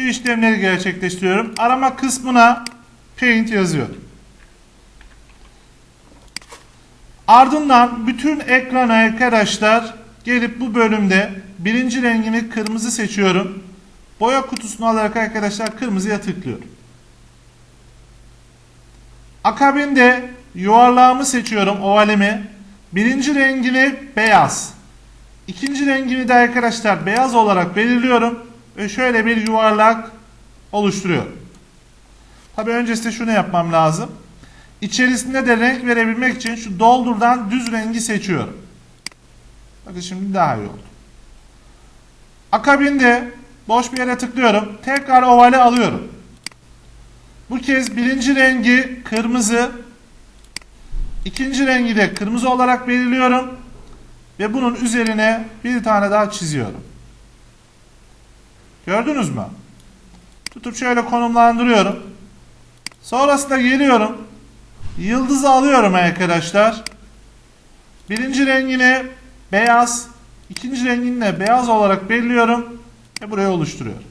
şu işlemleri gerçekleştiriyorum. Arama kısmına paint yazıyorum. Ardından bütün ekrana arkadaşlar gelip bu bölümde birinci rengimi kırmızı seçiyorum. Boya kutusunu alarak arkadaşlar kırmızıya tıklıyorum. Akabinde yuvarlağımı seçiyorum ovalimi. Birinci rengini beyaz. İkinci rengini de arkadaşlar beyaz olarak belirliyorum. Ve şöyle bir yuvarlak oluşturuyorum. Tabi öncesinde şunu yapmam lazım. İçerisinde de renk verebilmek için şu doldurdan düz rengi seçiyorum. Bakın şimdi daha iyi oldu. Akabinde boş bir yere tıklıyorum. Tekrar ovale alıyorum. Bu kez birinci rengi kırmızı. ikinci rengi de kırmızı olarak belirliyorum. Ve bunun üzerine bir tane daha çiziyorum. Gördünüz mü? Tutup şöyle konumlandırıyorum. Sonrasında geliyorum. Yıldızı alıyorum arkadaşlar. Birinci rengini beyaz, ikinci rengini de beyaz olarak belirliyorum ve buraya oluşturuyorum.